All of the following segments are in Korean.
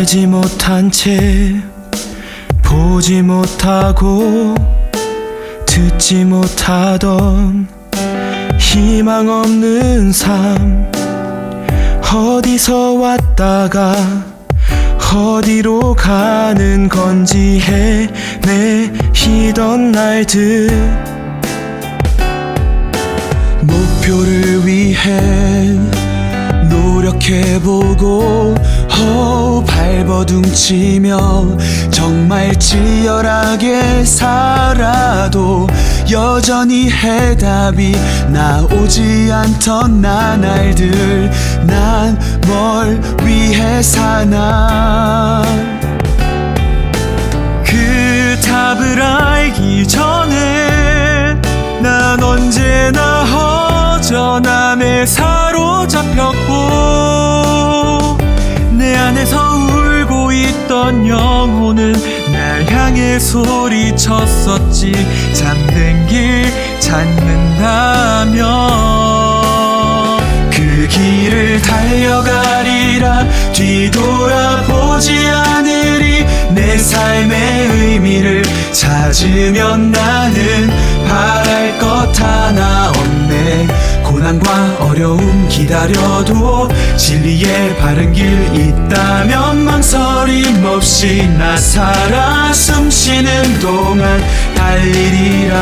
알지 못한 채 보지 못하고 듣지 못하던 희망 없는 삶. 어디서 왔다가 어디로 가는 건지 헤매이던 날들. 목표를 위해 노력해보고 어, 발버둥치며 정말 치열하게 살아도 여전히 해답이 나오지 않던 나날들. 난 뭘 위해 사나? 그 답을 알기 전에 난 언제나 허전함에 사로잡혔고 내 안에서 울고 있던 영혼은 날 향해 소리쳤었지. 잠든 길 찾는다면 그 길을 달려가리라. 뒤돌아보지 않으리. 내 삶의 의미를 찾으면 나는 기다려도 진리의 바른 길 있다면 망설임 없이 나 살아 숨쉬는 동안 달리리라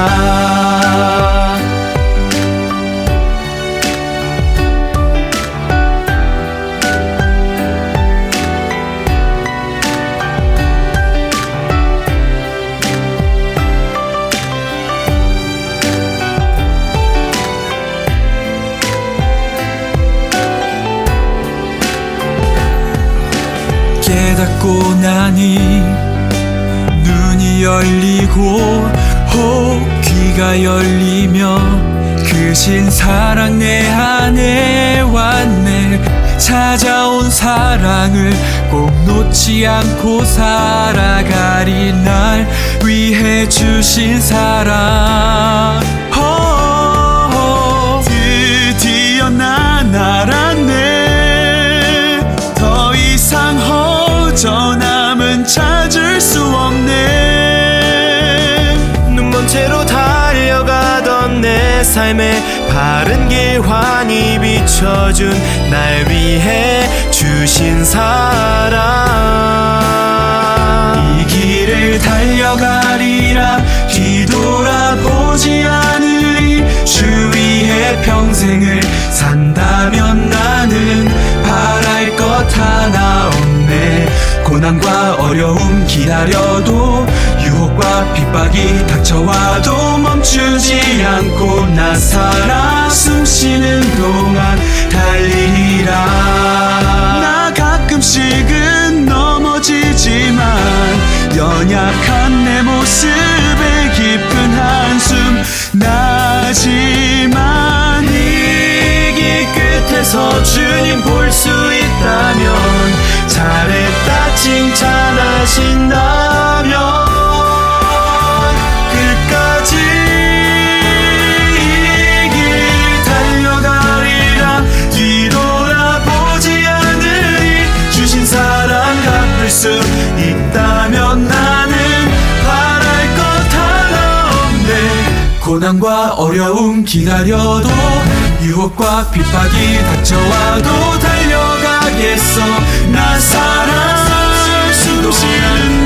깨닫고 나니 눈이 열리고 혹 귀가 열리며 그 신 사랑 내 안에 왔네. 찾아온 사랑을 꼭 놓지 않고 살아가리 날 위해 주신 사랑 채로 달려가던 내 삶에 바른 길 환히 비춰준 날 위해 주신 사랑. 이 길을 달려가리라 뒤돌아보지 않으리. 주 위에 평생을 산다면 나는 바랄 것 하나 없네. 고난과 어려움 기다려도 유혹과 핍박이 닥쳐와도 멈추지 않고 나 살아 숨쉬는 동안 달리리라. 나 가끔씩은 넘어지지만 연약한 내 모습에 깊은 한숨 나지만 이길 끝에서 주님 볼 수 있다면 잘했다 칭찬하신다 고난과 어려움 기다려도 유혹과 핍박이 닥쳐와도 달려가겠어. 나 살아 숨쉬는